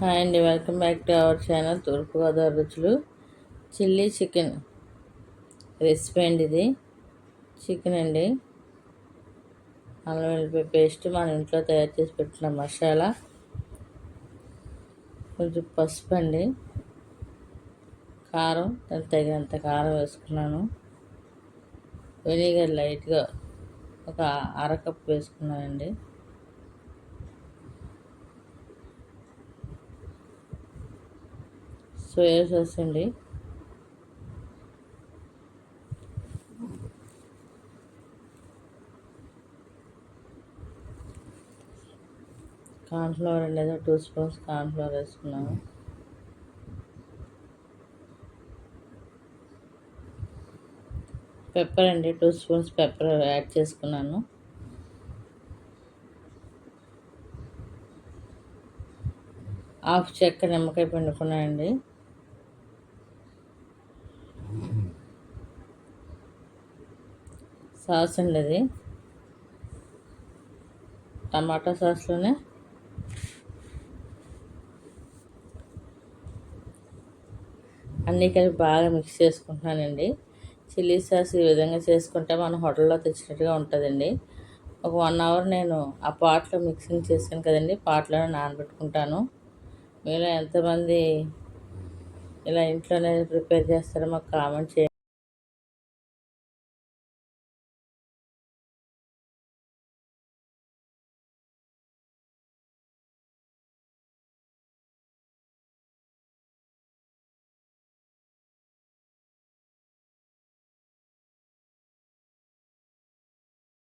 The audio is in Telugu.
హాయ్ అండి welcome back to our channel Thurpu Godavari రుచులు. చిల్లీ చికెన్ రెసిపీ అండి ఇది. చికెన్ అండి. అల్లం వెల్లిపాయ పేస్ట్ మన ఇంట్లో తయారు చేసి పెట్టిన మసాలా. కొంచెం పసుపు అండి. కారం దానికి తగినంత కారం వేసుకున్నాను. వెనిగర్ లైట్గా ఒక అరకప్పు వేసుకున్నానండి. సోయా సాస్ అండి కార్న్ఫ్లవర్ అండి ఏదో టూ స్పూన్స్ కార్న్ఫ్లవర్ వేసుకున్నాను. పెప్పర్ అండి టూ స్పూన్స్ పెప్పర్ యాడ్ చేసుకున్నాను. హాఫ్ చెక్క నిమ్మకాయ పిండుకున్నానండి. సాస్ అండి అది టమాటా సాస్లోనే. అన్నీ కలిపి బాగా మిక్స్ చేసుకుంటున్నానండి చిల్లీ సాస్ ఈ విధంగా చేసుకుంటే మనం హోటల్లో తెచ్చినట్టుగా ఉంటుందండి. ఒక వన్ అవర్ నేను ఆ పాట్లో మిక్సింగ్ చేశాను కదండి పాట్లోనే నానబెట్టుకుంటాను. మీలో ఎంతమంది ఇలా ఇంట్లోనే ప్రిపేర్ చేస్తారో మాకు కామెంట్ చేయండి.